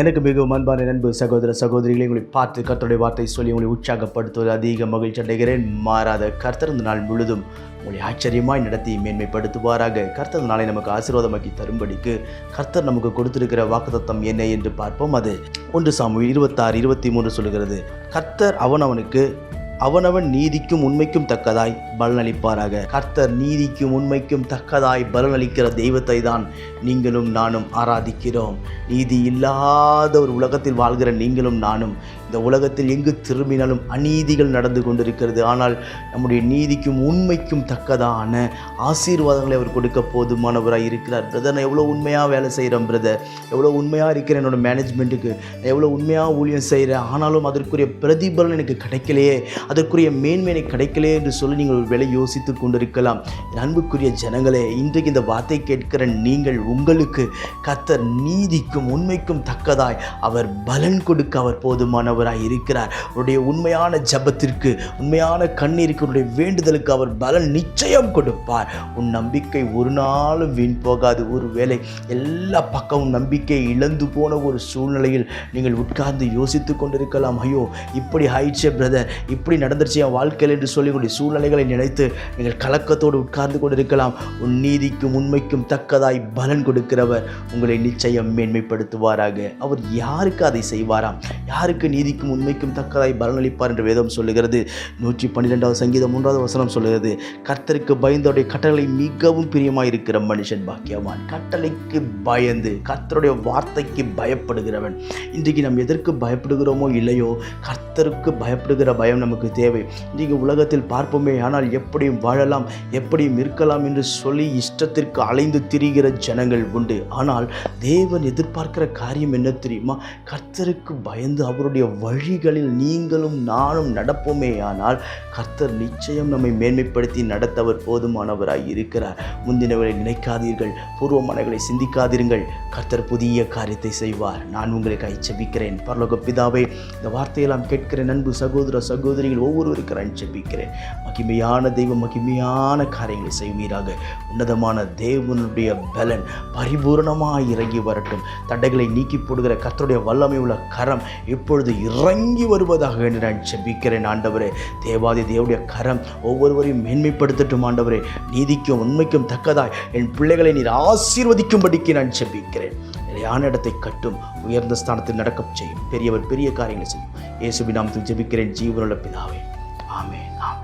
எனக்கு மிகவும் அன்பான நண்பு சகோதர சகோதரிகளை உங்களை பார்த்து கர்த்தருடைய வார்த்தை சொல்லி உங்களை உற்சாகப்படுத்துவது அதிக மகிழ்ச்சி அடைகிறேன். மாறாத கர்த்தர் இந்த நாள் முழுதும் உங்களை ஆச்சரியமாய் நடத்தி மேன்மைப்படுத்துவாராக. கர்த்தர் நாளை நமக்கு ஆசீர்வாதமாக்கி தரும்படிக்கு கர்த்தர் நமக்கு கொடுத்திருக்கிற வாக்குத்தத்தம் என்ன என்று பார்ப்போம். அது ஒன்று சாமி இருபத்தாறு இருபத்தி மூன்று சொல்லுகிறது. கர்த்தர் அவன் அவனுக்கு அவனவன் நீதிக்கும் உண்மைக்கும் தக்கதாய் பலனளிப்பாராக. கர்த்தர் நீதிக்கும் உண்மைக்கும் தக்கதாய் பலனளிக்கிற தெய்வத்தை தான் நீங்களும் நானும் ஆராதிக்கிறோம். நீதி இல்லாத ஒரு உலகத்தில் வாழ்கிற நீங்களும் நானும் இந்த உலகத்தில் எங்கு திரும்பினாலும் அநீதிகள் நடந்து கொண்டிருக்கிறது. ஆனால் நம்முடைய நீதிக்கும் உண்மைக்கும் தக்கதான ஆசீர்வாதங்களை அவர் கொடுக்க போதுமானவராக இருக்கிறார். பிரதர் நான் எவ்வளோ உண்மையாக வேலை செய்கிறேன் பிரதர் எவ்வளோ உண்மையாக இருக்கிறேன் என்னோட மேனேஜ்மெண்ட்டுக்கு நான் எவ்வளோ உண்மையாக ஊழியம் செய்கிறேன் ஆனாலும் அதற்குரிய பிரதிபலன் எனக்கு கிடைக்கலையே. அதற்குரிய மேன்மை எனக்கு கிடைக்கலையே என்று சொல்லி நீங்கள் ஒரு வேலை யோசித்து கொண்டிருக்கலாம். அன்புக்குரிய ஜனங்களே இன்றைக்கு இந்த வார்த்தை கேட்கிற நீங்கள் உங்களுக்கு கத்தர் நீதிக்கும் உண்மைக்கும் தக்கதாய் அவர் பலன் கொடுக்க அவர் போதுமானவர். போதுமானவராய் இருக்கிறார். உன்னுடைய உண்மையான ஜபத்திற்கு உண்மையான கண்ணீருக்கு உன்னுடைய வேண்டுதலுக்கு அவர் பலன் நிச்சயம் கொடுப்பார். உன் நம்பிக்கை ஒரு நாளும் வீண் போகாது. ஒரு வேலை எல்லா பக்கமும் நம்பிக்கை இழந்து போன ஒரு சூழ்நிலையில் நீங்கள் உட்கார்ந்து யோசித்து கொண்டிருக்கலாம். ஐயோ இப்படி ஆயிடுச்சே பிரதர். இப்படி நடந்துருச்சு என் வாழ்க்கையில் என்று சொல்லி உங்களுடைய சூழ்நிலைகளை நினைத்து நீங்கள் கலக்கத்தோடு உட்கார்ந்து கொண்டிருக்கலாம். உன் நீதிக்கும் உண்மைக்கும் தக்கதாய் பலன் கொடுக்கிறவர் உங்களை நிச்சயம் மேன்மைப்படுத்துவாராக. அவர் யாருக்கு அதை செய்வாராம்? யாருக்கு நீதி நீதிக்கும் உண்மைக்கும் தக்கதாய் பலனளிப்பார் என்று வேதம் சொல்லுகிறது. நூற்றி பன்னிரெண்டாவது சங்கீதம் மூன்றாவது வசனம் சொல்லுகிறது. கர்த்தருக்கு பயந்தோடைய கட்டளை மிகவும் பிரியமாக இருக்கிற மனுஷன் பாக்கியவான். கட்டளைக்கு பயந்து கர்த்தருடைய வார்த்தைக்கு பயப்படுகிறவன். இன்றைக்கு நாம் எதற்கு பயப்படுகிறோமோ இல்லையோ கர்த்தருக்கு பயப்படுகிற பயம் நமக்கு தேவை. இன்றைக்கு உலகத்தில் பார்ப்போமே ஆனால் எப்படியும் வாழலாம் எப்படியும் இருக்கலாம் என்று சொல்லி இஷ்டத்திற்கு அலைந்து திரிகிற ஜனங்கள் உண்டு. ஆனால் தேவன் எதிர்பார்க்கிற காரியம் என்ன தெரியுமா? கர்த்தருக்கு பயந்து அவருடைய வழிகளில் நீங்களும் நானும் நடப்போமே ஆனால் கர்த்தர் நிச்சயம் நம்மை மேன்மைப்படுத்தி நடத்தவர் போதுமானவராய் இருக்கிறார். முந்தினவரை நினைக்காதீர்கள் பூர்வமானவர்களை சிந்திக்காதீர்கள் கர்த்தர் புதிய காரியத்தை செய்வார். நான் உங்களுக்காக செபிக்கிறேன். பரலோக பிதாவை இந்த வார்த்தையெல்லாம் கேட்கிறேன் நண்பு சகோதர சகோதரிகள் ஒவ்வொருவருக்கு நான் செபிக்கிறேன். மகிமையான தெய்வம் மகிமையான காரியங்களை செய்வீராக. உன்னதமான தேவனுடைய பலன் பரிபூரணமாக இறங்கி வரட்டும். தடைகளை நீக்கி போடுகிற கர்த்தருடைய வல்லமை உள்ள கரம் இப்பொழுது இறங்கி வருவதாக என்று நான் செபிக்கிறேன் ஆண்டவரே. தேவாதி தேவடைய கரம் ஒவ்வொருவரையும் மேன்மைப்படுத்தட்டும் ஆண்டவரே. நீதிக்கும் உண்மைக்கும் தக்கதாய் என் பிள்ளைகளை நீர் ஆசீர்வதிக்கும்படிக்கு நான் செபிக்கிறேன். நிலையான இடத்தை கட்டும் உயர்ந்த ஸ்தானத்தில் நடக்க செய்யும் பெரியவர் பெரிய காரியங்களை செய்யும். இயேசுபி நாமத்தில் ஜெபிக்கிறேன் ஜீவனுள்ள பிதாவே. ஆமே ஆமே